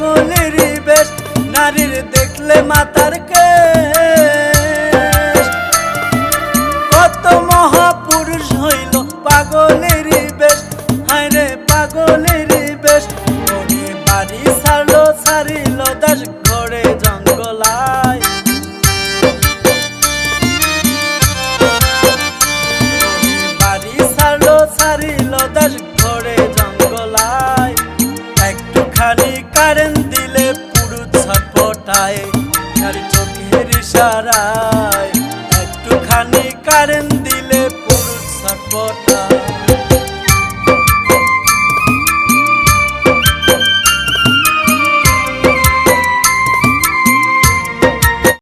পাগলের বেশ নারীর দেখলে মাতার কে কত মহাপুরুষ হইল পাগলের বেশ হায় রে পাগলের কারেন্ট দিলে পুরু ছটপটায় তার চোখের ইশারায় একটুখানি কারেন্ট দিলে পুরু ছটপটায়